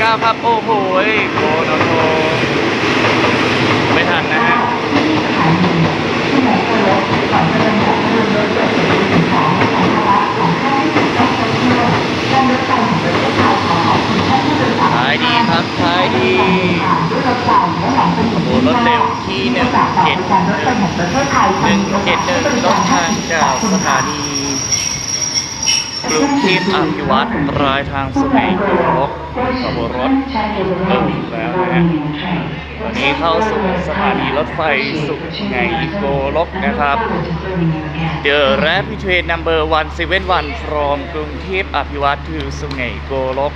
519ครับ โอ้โหโคโนโทไม่ทันนะฮะขายดีครับขายดีโอ้โหรถเร็วที่หนึ่งเจ็ดหนึ่งเจ็ดหนึ่งรถทางจากสถานี กรุงเทพอภิวัตรรายทางสุไหงโกลกขบวนรถเริ่มแล้วนะฮะตอนนี้เข้าสู่สถานีรถไฟสุไหงโกลกนะครับ The Rapid Train Number 171 from กรุงเทพอภิวัตร to สุไหงโกลก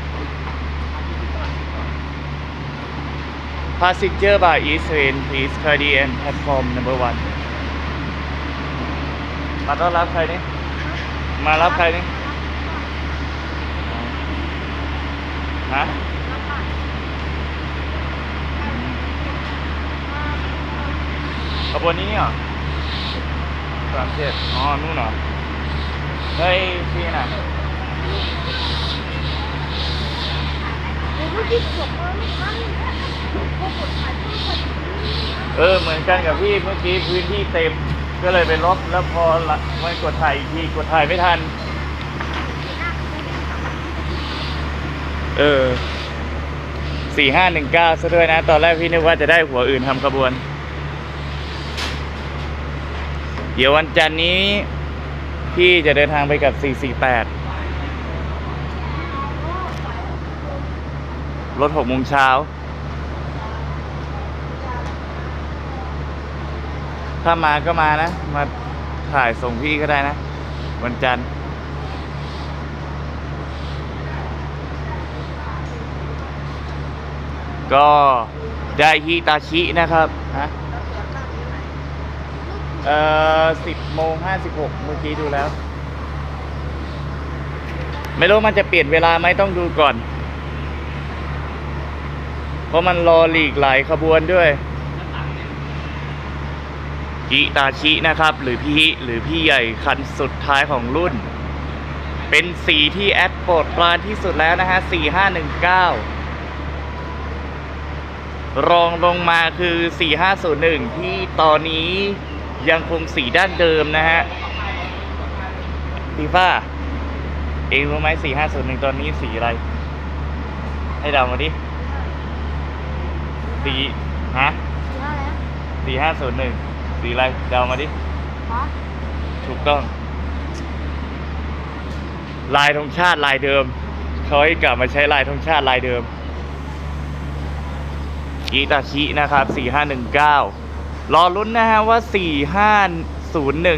Passenger by East Train please carry and platform number one มาต้อนรับใครนี่มารับใครนี่ ฮะขบวนนี้เหรอสามเจ็ดอ๋อ นู่นเหรอ เฮ้ยพี่น่ะเออ เหมือนกันกับพี่เมื่อกี้พื้นที่เต็ม ก็เลยไปลบแล้วพอละมันกดถ่ายอีกทีกดถ่ายไม่ทัน เออสี่ห้าหนึ่งเก้าซะด้วยนะ ตอนแรกพี่นึกว่าจะได้หัวอื่นทำขบวน เดี๋ยววันจันนี้ พี่จะเดินทางไปกับ 448 รถ6โมงเช้า ถ้ามาก็มานะ มาถ่ายส่งพี่ก็ได้นะ วันจันทร์ ก็ได้ฮิตาชินะครับฮะเอ่อสิบโมงห้าสิบหกเมื่อกี้ดูแล้ว ไม่รู้มันจะเปลี่ยนเวลาไหมต้องดูก่อน เพราะมันรอหลีกหลายขบวนด้วยฮิตาชินะครับ หรือพี่หรือพี่ใหญ่คันสุดท้ายของรุ่น เป็นสีที่แอดโปรดปรานที่สุดแล้วนะฮะ4519 รองลงมาคือ 4501 ที่ตอนนี้ยังคงสีด้านเดิมนะฮะพี่ฟ้าเองรู้ไหม4501 ตอนนี้สีอะไร ให้เดามาดิ สีฮะ4501 สีอะไรเดามาดิ ถูกต้อง ลายธงชาติลายเดิมเขาให้กลับมาใช้ลายธงชาติลายเดิม กีตาชินะครับ 4519 รอลุ้นนะฮะว่า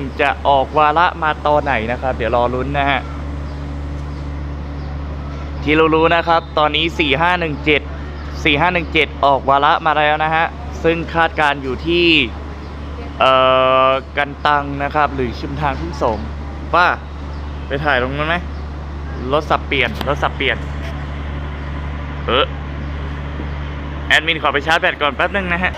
4501 จะออกวาระมาตอนไหนนะครับ เดี๋ยวรอลุ้นนะฮะที่รู้ๆนะครับ ตอนนี้ 4517 4517 ออกวาระมาแล้วนะฮะ ซึ่งคาดการอยู่ที่เอ่อกันตังนะครับ หรือชุมทางทุ่งสงป้าไปถ่ายตรงนั้นไหมรถสับเปลี่ยนรถสับเปลี่ยน เออ แอดมินขอไปชาร์จแบตก่อนแป๊บนึงนะฮะ